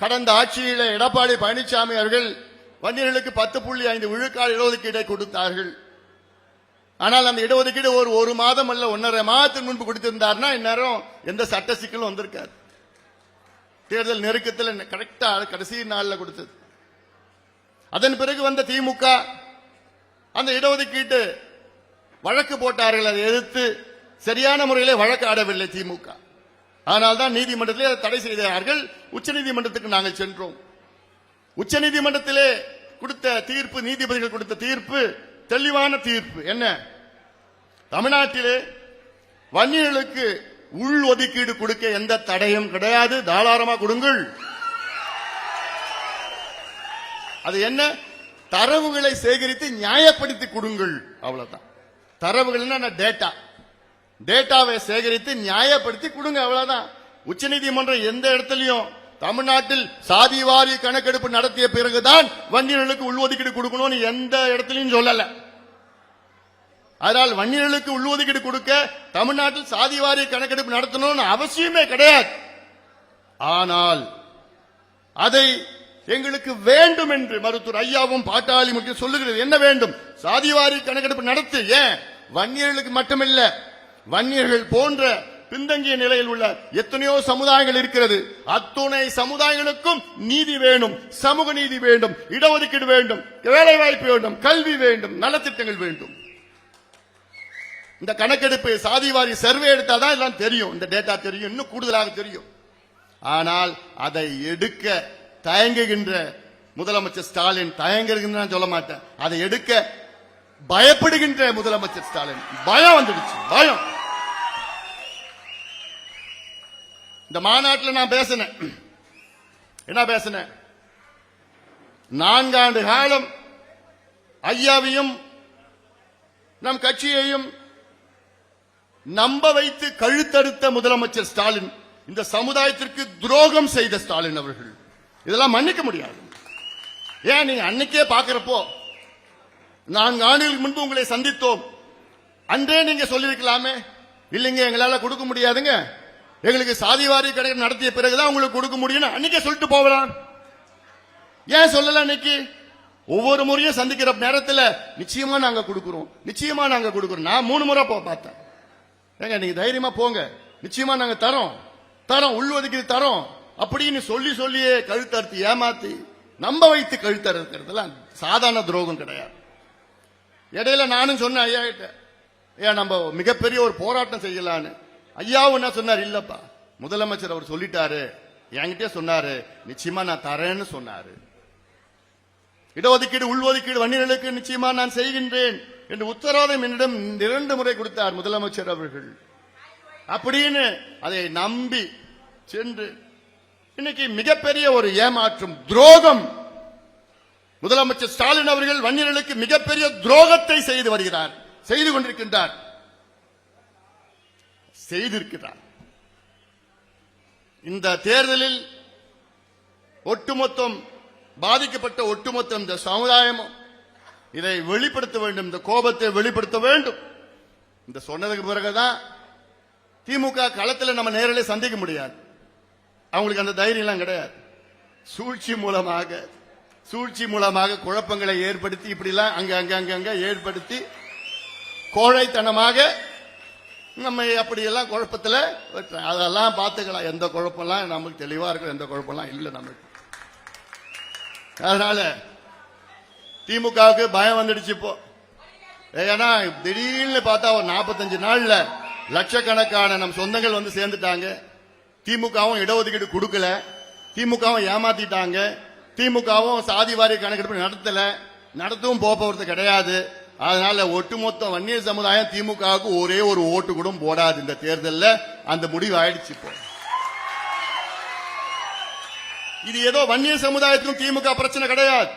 கடந்த ஆட்சியில எடப்பாடி பழனிசாமி அவர்கள் வன்னியர்களுக்கு பத்து புள்ளி ஐந்து விழுக்காடு இடஒதுக்கீடை கொடுத்தார்கள். ஆனால் அந்த இடஒதுக்கீடு ஒரு ஒரு மாதம் அல்ல ஒன்றரை மாதத்துக்கு முன்பு கொடுத்திருந்தார்னா இந்நேரம் எந்த சட்ட சிக்கலும் வந்திருக்காது. தேர்தல் நெருக்கத்தில் கரெக்டா கடைசி நாளில் கொடுத்தது. அதன் பிறகு வந்த திமுக அந்த இடஒதுக்கீட்டு வழக்கு போட்டார்கள். அதை எதிர்த்து சரியான முறையில் வழக்கு ஆடவில்லை திமுக. ஆனால் தான் நீதிமன்றத்திலே அதை தடை செய்தார்கள். உச்சநீதிமன்றத்துக்கு நாங்கள் சென்றோம். உச்சநீதிமன்றத்திலே கொடுத்த தீர்ப்பு நீதிபதிகள் கொடுத்த தீர்ப்பு தெளிவான தீர்ப்பு. என்ன? தமிழ்நாட்டிலே வன்னியர்களுக்கு உள் ஒதுக்கீடு கொடுக்க எந்த தடையும் கிடையாது. தாராளமா கொடுங்கள். அது என்ன? தரவுகளை சேகரித்து நியாயப்படுத்தி கொடுங்கள். அவ்வளவுதான். தரவுகள் என்ன? டேட்டா டேட்டாவை சேகரித்து நியாயப்படுத்தி கொடுங்க அவ்வளவுதான். உச்சநீதிமன்றம் எந்த இடத்துலயும் தமிழ்நாட்டில் சாதிவாரி கணக்கெடுப்பு நடத்திய பிறகுதான் வன்னியர்களுக்கு உள்ஒதுக்கீடு கொடுக்கணும்னு எந்த இடத்துலயும் சொல்லல. அதனால் வன்னியர்களுக்கு உள்ஒதுக்கீடு கொடுக்க தமிழ்நாட்டில் சாதிவாரி கணக்கெடுப்பு நடத்தணும்னு அவசியமே கிடையாது. ஆனால் அதை எங்களுக்கு வேண்டும் என்று மருத்துவர் ஐயாவும் பாட்டாளி முக்கியம் சொல்லுகிறது. என்ன வேண்டும்? சாதிவாரி கணக்கெடுப்பு நடத்து. ஏன்? வன்னியர்களுக்கு மட்டுமில்லை வன்னியர்கள் போன்ற பின்தங்கிய நிலையில் உள்ள எத்தனையோ சமுதாயங்கள் இருக்கிறது. அத்துணை சமுதாயங்களுக்கும் நீதி வேண்டும் சமூக நீதி வேண்டும் இடஒதுக்கீடு வேண்டும் வேலை வாய்ப்பு வேண்டும் கல்வி வேண்டும் நலத்திட்டங்கள் வேண்டும். இந்த கணக்கெடுப்பு சாதிவாரி சர்வே எடுத்தாதான் எல்லாம் தெரியும். இந்த டேட்டா தெரியும் இன்னும் கூடுதலாக தெரியும். ஆனால் அதை எடுக்க தயங்குகின்ற முதலமைச்சர் ஸ்டாலின் தயங்குகின்ற சொல்ல மாட்டேன். அதை எடுக்க பயப்படுகின்ற முதலமைச்சர் ஸ்டாலின். பயம் வந்துடுச்சு பயம். இந்த மாநாட்டில் நான் பேசினேன். என்ன பேசினேன்? நான்காண்டு காலம் ஐயாவையும் நம் கட்சியையும் நம்ப வைத்து கழுத்தறுத்த முதலமைச்சர் ஸ்டாலின் இந்த சமுதாயத்திற்கு துரோகம் செய்த ஸ்டாலின் அவர்கள். இதெல்லாம் மன்னிக்க முடியாது. ஏன்? நீங்க அன்னைக்கே பாக்குறப்போ நான்கு ஆண்டுகளுக்கு முன்பு உங்களை சந்தித்தோம். அன்றே நீங்க சொல்லியிருக்கலாமே. இல்லைங்க எங்களால கொடுக்க முடியாதுங்க. எங்களுக்கு சாதிவாரி கடை நடத்திய பிறகுதான் உங்களுக்கு கொடுக்க முடியும்னு அன்னைக்கே சொல்லிட்டு போகலாம். ஏன் சொல்லல அன்னைக்கு? ஒவ்வொரு முறையும் சந்திக்கிற நேரத்தில் நிச்சயமா நாங்க கொடுக்குறோம். நிச்சயமா நாங்க கொடுக்குறோம். நான் மூணு முறை போ பார்த்தேன். ஏங்க நீங்க தைரியமா போங்க. நிச்சயமா நாங்க தரோம். தரோம் உள்ஒதுக்கீடு தரோம். அப்படின்னு சொல்லி சொல்லியே கழுத்தறுத்து ஏமாத்தி நம்ப வைத்து கழுத்தறுக்கிறதுலாம் சாதாரண துரோகம் கிடையாது. இடையில நானும் சொன்னேன் ஐயா கிட்ட ஏன் நம்ம மிகப்பெரிய ஒரு போராட்டம் செய்யலான்னு ஐயாவும் என்ன சொன்னார் இல்லப்பா. முதலமைச்சர் அவர் சொல்லிட்டாரு. என்கிட்டயே சொன்னாரு நிச்சயமா நான் தரேன்னு சொன்னாரு. இடஒதுக்கீடு உள்ஒதுக்கீடு வன்னியர்களுக்கு நிச்சயமா நான் செய்கின்றேன் என்று உத்தரவாதம் என்னிடம் இரண்டு முறை கொடுத்தார் முதலமைச்சர் அவர்கள். அப்படின்னு அதை நம்பி சென்று இன்னைக்கு மிகப்பெரிய ஒரு ஏமாற்றம் துரோகம். முதலமைச்சர் ஸ்டாலின் அவர்கள் வன்னியர்களுக்கு மிகப்பெரிய துரோகத்தை செய்து வருகிறார் செய்து கொண்டிருக்கின்றார். செய்திருக்கிறார். இந்த தேர்தலில் ஒட்டுமொத்தம் பாதிக்கப்பட்ட ஒட்டுமொத்த இந்த சமுதாயமும் இதை வெளிப்படுத்த வேண்டும் இந்த கோபத்தை வெளிப்படுத்த வேண்டும். இந்த சொன்னதுக்கு பிறகுதான் திமுக களத்தில் நம்ம நேரில் சந்திக்க முடியாது. அவங்களுக்கு அந்த தைரியம் எல்லாம் கிடையாது. சூழ்ச்சி மூலமாக சூழ்ச்சி மூலமாக குழப்பங்களை ஏற்படுத்தி இப்படிலாம் அங்க அங்க அங்க அங்க ஏற்படுத்தி கோழைத்தனமாக நம்ம அப்படியெல்லாம் குழப்பத்தில் வெட்டுறாங்க. அதெல்லாம் பார்த்துக்கலாம். எந்த குழப்பம்லாம் நமக்கு தெளிவாக இருக்கும் எந்த குழப்பம்லாம் இல்லை நமக்கு. அதனால திமுகவுக்கு பயம் வந்துடுச்சு இப்போ. ஏன்னா திடீர்னு பார்த்தா ஒரு நாற்பத்தஞ்சு நாள்ல லட்சக்கணக்கான நம் சொந்தங்கள் வந்து சேர்ந்துட்டாங்க. திமுகவும் இடஒதுக்கீடு கொடுக்கல. திமுகவும் ஏமாத்திட்டாங்க. திமுகவும் சாதி வாரிய கணக்கெடுப்பு நடத்தல. நடத்தவும் போகிறது கிடையாது. அதனால ஒட்டுமொத்த வன்னிய சமுதாயம் திமுகவுக்கு ஒரே ஒரு ஓட்டு கூட போடாது இந்த தேர்தலில். அந்த முடிவு ஆயிடுச்சு இப்போ. இது ஏதோ வன்னியர் சமுதாயத்துக்கும் திமுக பிரச்சனை கிடையாது.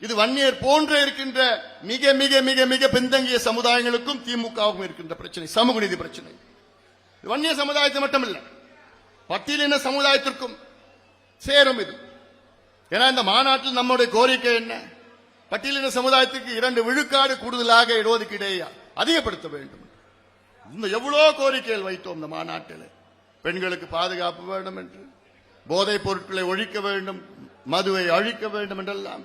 இது வன்னியர் போன்ற இருக்கின்ற மிக மிக மிக மிக பின்தங்கிய சமுதாயங்களுக்கும் திமுகவுக்கும் இருக்கின்ற பிரச்சனை சமூக நீதி பிரச்சனை. இது வன்னிய சமுதாயத்தை மட்டுமில்லை. பட்டியலின சமுதாயத்திற்கும் சேரும் இது. ஏன்னா இந்த மாநாட்டில் நம்முடைய கோரிக்கை என்ன? பட்டியலின சமுதாயத்துக்கு இரண்டு விழுக்காடு கூடுதலாக இடஒதுக்கீடை அதிகப்படுத்த வேண்டும். இந்த எவ்வளோ கோரிக்கைகள் வைத்தோம் இந்த மாநாட்டில்? பெண்களுக்கு பாதுகாப்பு வேண்டும் என்று போதைப் பொருட்களை ஒழிக்க வேண்டும் மதுவை அழிக்க வேண்டும் என்றெல்லாம்.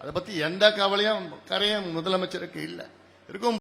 அதை பத்தி எந்த கவலையும் கரையும் முதலமைச்சருக்கு இல்லை. இருக்கும்